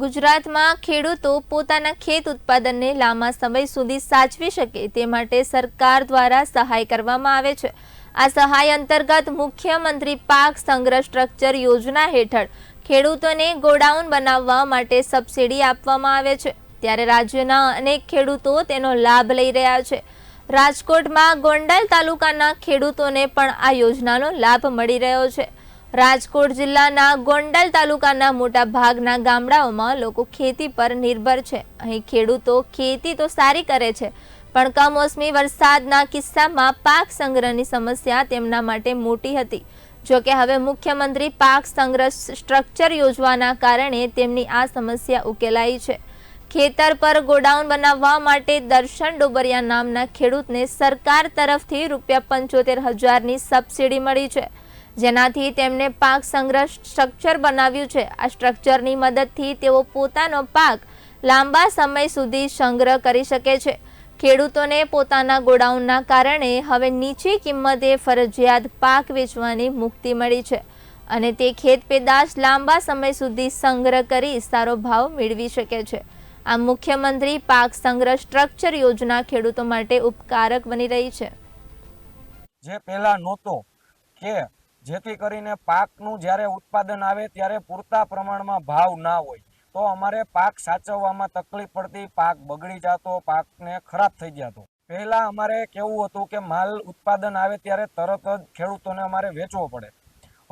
ગુજરાતમાં ખેડૂતો પોતાના ખેત ઉત્પાદનને લાંબા સમય સુધી સાચવી શકે તે માટે સરકાર દ્વારા સહાય કરવામાં આવે છે. આ સહાય અંતર્ગત મુખ્યમંત્રી પાક સંગ્રહ સ્ટ્રક્ચર યોજના હેઠળ ખેડૂતોને ગોડાઉન બનાવવા માટે સબસિડી આપવામાં આવે છે. ત્યારે રાજ્યના અનેક ખેડૂતો તેનો લાભ લઈ રહ્યા છે. રાજકોટમાં ગોંડલ તાલુકાના ખેડૂતોને પણ આ યોજનાનો લાભ મળી રહ્યો છે. રાજકોટ જિલ્લાના ગોંડલ તાલુકાના મોટા ભાગના ગામડાઓમાં લોકો ખેતી પર નિર્ભર છે. અહીં ખેડૂતો ખેતી તો સારી કરે છે, પણ કમોસમી વરસાદના કિસ્સામાં પાક સંગ્રહની સમસ્યા તેમના માટે મોટી હતી. જો કે હવે મુખ્યમંત્રી પાક સંગ્રહ સ્ટ્રક્ચર યોજવાના કારણે તેમની આ સમસ્યા ઉકેલાઈ છે. ખેતર પર ગોડાઉન બનાવવા માટે દર્શન ડોબરિયા નામના ખેડૂતને સરકાર તરફથી રૂપિયા પંચોતેર હજારની સબસિડી મળી છે. જેનાથી તેમને પાક સંગ્રહ સ્ટ્રક્ચર બનાવ્યું છે. આ સ્ટ્રક્ચરની મદદથી તેઓ પોતાનો પાક લાંબા સમય સુધી સંગ્રહ કરી શકે છે. ખેડૂતોને પોતાના ગોડાઉનના કારણે હવે નીચી કિંમતે ફરજિયાત પાક વેચવાની મુક્તિ મળી છે અને તે ખેત પેદાશ લાંબા સમય સુધી સંગ્રહ કરી સારો ભાવ મેળવી શકે છે. આ મુખ્યમંત્રી પાક સંગ્રહ સ્ટ્રક્ચર યોજના ખેડૂતો માટે ઉપકારક બની રહી છે. જે પહેલા નહોતો કે જેથી કરીને પાકનું જ્યારે ઉત્પાદન આવે ત્યારે પૂરતા પ્રમાણમાં ભાવ ના હોય. તો અમારે પાક સાચવવામાં તકલીફ પડતી, પાક બગડી જતો, પાકને ખરાબ થઈ જતો. પહેલાં અમારે કેવું હતું કે માલ ઉત્પાદન આવે ત્યારે તરત જ ખેડૂતોને અમારે વેચવો પડે.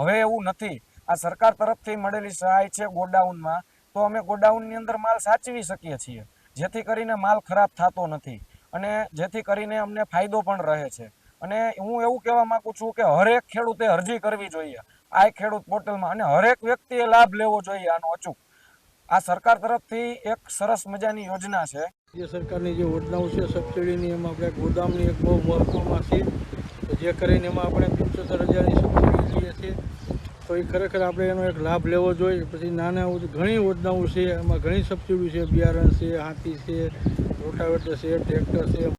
હવે એવું નથી. આ સરકાર તરફથી મળેલી સહાય છે ગોડાઉનમાં. તો અમે ગોડાઉનની અંદર માલ સાચવી શકીએ છીએ. જેથી કરીને માલ ખરાબ થતો નથી. અને જેથી કરીને અમને ફાયદો પણ રહે છે. અને હું એવું કહેવા માંગુ છું કે હરેક ખેડૂતે અરજી કરવી જોઈએ. આ ખેડૂત પોર્ટલમાં અને હરેક વ્યક્તિએ લાભ લેવો જોઈએ આનો અચૂક. આ સરકાર તરફથી એક સરસ મજાની યોજના છે. જે સરકારની જે યોજનાઓ છે, સબસિડીની, એમાં આપણે ગોદામની એક બહુ મહત્વમાં છે. જે કરીને એમાં આપણે પંચોતેર હજારની સબસિડી લઈએ છીએ. તો એ ખરેખર આપણે એનો એક લાભ લેવો જોઈએ. પછી નાના ઘણી યોજનાઓ છે. એમાં ઘણી સબસિડી છે. બિયારણ છે, હાથી છે, રોટાવેટર છે, ટ્રેક્ટર છે.